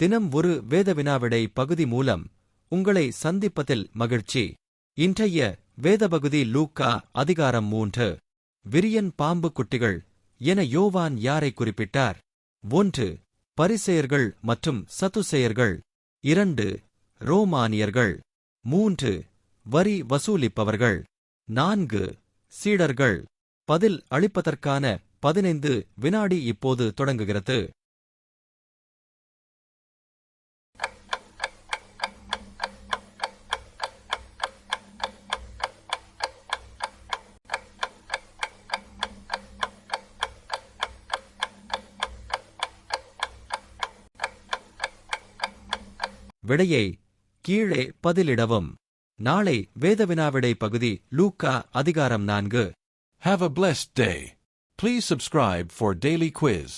தினம் ஒரு வேத வினாவிடை பகுதி மூலம் உங்களை சந்திப்பதில் மகிழ்ச்சி. இன்றைய வேத பகுதி லூக்கா அதிகாரம் மூன்று. விரியன் பாம்பு குட்டிகள் என யோவான் யாரை குறிப்பிட்டார்? ஒன்று பரிசெயர்கள் மற்றும் சத்துசெயர்கள் இரண்டு ரோமானியர்கள். மூன்று வரி வசூலிப்பவர்கள். நான்கு சீடர்கள். பதில் அளிப்பதற்கான பதினைந்து வினாடி இப்போது தொடங்குகிறது. விடையை கீழே பதிலிடவும் நாளை வேத வினாவிடை பகுதி லூக்கா அதிகாரம் நான்கு Have a blessed day. Please subscribe for daily quiz.